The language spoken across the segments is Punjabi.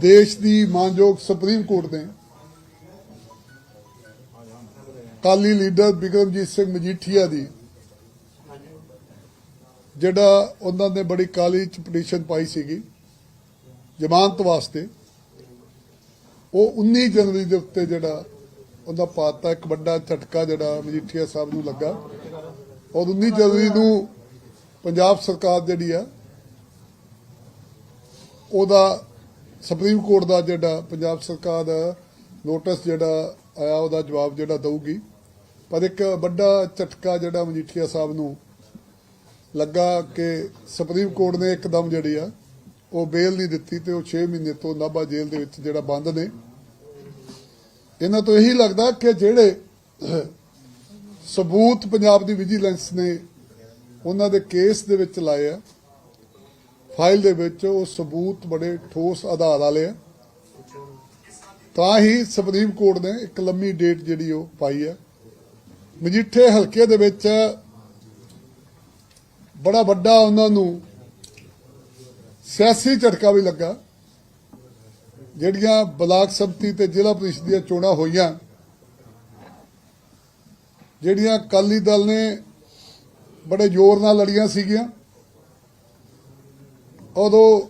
ਦੇਸ਼ ਦੀ ਮਾਨਯੋਗ ਸੁਪਰੀਮ ਕੋਰਟ ਨੇ ਕਾਲੀ ਲੀਡਰ ਬਿਕਰਮਜੀਤ ਸਿੰਘ ਮਜੀਠੀਆ ਦੀ, ਜਿਹੜਾ ਉਹਨਾਂ ਨੇ ਬੜੀ ਕਾਲੀ ਚ ਪਟੀਸ਼ਨ ਪਾਈ ਸੀਗੀ, ਜ਼ਮਾਨਤ ਵਾਸਤੇ, ਉਹ 19 ਜਨਵਰੀ ਦੇ ਉੱਤੇ ਜਿਹੜਾ ਉਹਦਾ ਪਾਤਾ, ਇੱਕ ਵੱਡਾ ਝਟਕਾ ਜਿਹੜਾ ਮਜੀਠੀਆ ਸਾਹਿਬ ਨੂੰ ਲੱਗਾ। ਔਰ 19 ਜਨਵਰੀ ਨੂੰ ਪੰਜਾਬ ਸਰਕਾਰ ਜਿਹੜੀ ਆ, ਉਹਦਾ ਸੁਪਰੀਮ ਕੋਰਟ ਦਾ ਜਿਹੜਾ ਪੰਜਾਬ ਸਰਕਾਰ ਦਾ ਨੋਟਿਸ ਜਿਹੜਾ ਆਇਆ, ਉਹਦਾ ਜਵਾਬ ਜਿਹੜਾ ਦਊਗੀ। ਪਰ ਇੱਕ ਵੱਡਾ ਝਟਕਾ ਜਿਹੜਾ ਮਜੀਠੀਆ ਸਾਹਿਬ ਨੂੰ ਲੱਗਾ ਕਿ ਸੁਪਰੀਮ ਕੋਰਟ ਨੇ ਇੱਕਦਮ ਜਿਹੜੀ ਆ, ਉਹ ਬੇਲ ਨਹੀਂ ਦਿੱਤੀ ਤੇ ਉਹ 6 ਮਹੀਨੇ ਤੋਂ ਨਾਭਾ ਜੇਲ੍ਹ ਦੇ ਵਿੱਚ ਜਿਹੜਾ ਬੰਦ ਨੇ। ਇਹਨਾਂ ਤੋਂ ਇਹੀ ਲੱਗਦਾ ਕਿ ਜਿਹੜੇ ਸਬੂਤ ਪੰਜਾਬ ਦੀ ਵਿਜੀਲੈਂਸ ਨੇ, ਉਹਨਾਂ ਦੇ ਕੇਸ ਦੇ ਵਿੱਚ ਲਾਏ ਆ ਫਾਈਲ ਦੇ ਵਿੱਚ ਉਹ ਸਬੂਤ ਬੜੇ ਠੋਸ ਆਧਾਰ ਵਾਲੇ ਆ। ਤਾਂ ਹੀ ਸੁਪਰੀਮ ਕੋਰਟ ਨੇ ਇੱਕ ਲੰਮੀ ਡੇਟ ਜਿਹੜੀ ਉਹ ਪਾਈ ਹੈ ਮਜੀਠੇ ਹਲਕੇ ਦੇ ਵਿੱਚ ਬੜਾ ਵੱਡਾ ਉਹਨਾਂ ਨੂੰ ਸਿਆਸੀ ਝਟਕਾ ਵੀ ਲੱਗਾ। ਜਿਹੜੀਆਂ ਬਲਾਕ ਸੰਮਤੀ ਤੇ ਜ਼ਿਲ੍ਹਾ ਪ੍ਰੀਸ਼ਦ ਦੀਆਂ ਚੋਣਾਂ ਹੋਈਆਂ, ਜਿਹੜੀਆਂ ਅਕਾਲੀ ਦਲ ਨੇ ਬੜੇ ਜ਼ੋਰ ਨਾਲ ਲੜੀਆਂ ਸੀਗੀਆਂ। ਉਦੋਂ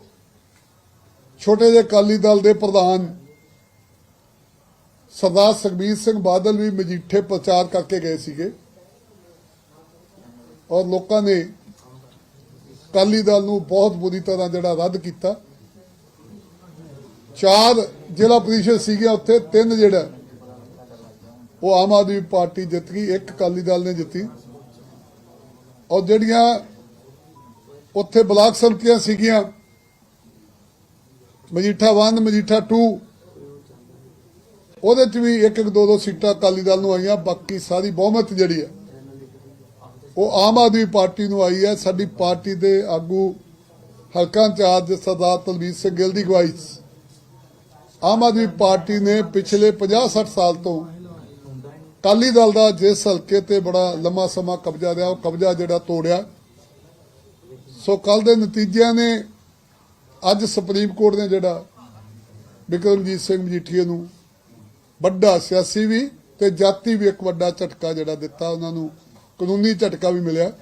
ਛੋਟੇ ਜਿਹੇ ਅਕਾਲੀ ਦਲ ਦੇ ਪ੍ਰਧਾਨ ਸਰਦਾਰ ਸੁਖਬੀਰ ਸਿੰਘ ਬਾਦਲ ਵੀ ਮਜੀਠੇ ਪ੍ਰਚਾਰ ਕਰਕੇ ਗਏ ਸੀਗੇ। ਔਰ ਲੋਕਾਂ ਨੇ ਅਕਾਲੀ ਦਲ ਨੂੰ ਬਹੁਤ ਬੁਰੀ ਤਰ੍ਹਾਂ ਜਿਹੜਾ ਰੱਦ ਕੀਤਾ। ਚਾਰ ਜ਼ਿਲ੍ਹਾ ਪ੍ਰੀਸ਼ਦ ਸੀਗੀਆਂ ਉੱਥੇ, ਤਿੰਨ ਜਿਹੜਾ ਉਹ ਆਮ ਆਦਮੀ ਪਾਰਟੀ ਜਿੱਤ ਗਈ, ਇੱਕ ਅਕਾਲੀ ਦਲ ਨੇ ਜਿੱਤੀ। ਔਰ ਜਿਹੜੀਆਂ ਉੱਥੇ ਬਲਾਕ ਸੰਮਤੀਆਂ ਸੀਗੀਆਂ। ਮਜੀਠਾ 1 ਮਜੀਠਾ 2 ਉਹਦੇ ਚ ਵੀ ਇੱਕ ਇੱਕ ਦੋ ਦੋ ਸੀਟਾਂ ਅਕਾਲੀ ਦਲ ਨੂੰ ਆਈਆਂ, ਬਾਕੀ ਸਾਰੀ ਬਹੁਮਤ ਜਿਹੜੀ ਹੈ, ਉਹ ਆਮ ਆਦਮੀ ਪਾਰਟੀ ਨੂੰ ਆਈ ਹੈ। ਸਾਡੀ ਪਾਰਟੀ ਦੇ ਆਗੂ ਹਲਕਾ ਇੰਚਾਰਜ ਸਰਦਾਰ ਤਲਵੀਰ ਸਿੰਘ ਗਿੱਲ ਦੀ ਅਗਵਾਈ ਆਮ ਆਦਮੀ ਪਾਰਟੀ ਨੇ ਪਿਛਲੇ 50-60 ਸਾਲ ਤੋਂ ਅਕਾਲੀ ਦਲ ਦਾ ਜਿਸ ਹਲਕੇ ਤੇ ਬੜਾ ਲੰਮਾ ਸਮਾਂ ਕਬਜ਼ਾ ਰਿਹਾ, ਉਹ ਕਬਜ਼ਾ ਜਿਹੜਾ ਤੋੜਿਆ। ਸੋ ਕੱਲ ਦੇ ਨਤੀਜਿਆਂ ਨੇ ਅੱਜ ਸੁਪਰੀਮ ਕੋਰਟ ਨੇ ਜਿਹੜਾ ਬਿਕਰਮਜੀਤ ਸਿੰਘ ਮਜੀਠੀਏ ਨੂੰ ਵੱਡਾ ਸਿਆਸੀ ਵੀ ਤੇ ਜਾਤੀ ਵੀ ਇੱਕ ਵੱਡਾ ਝਟਕਾ ਜਿਹੜਾ ਦਿੱਤਾ, ਉਹਨਾਂ ਨੂੰ ਕਾਨੂੰਨੀ ਝਟਕਾ ਵੀ ਮਿਲਿਆ।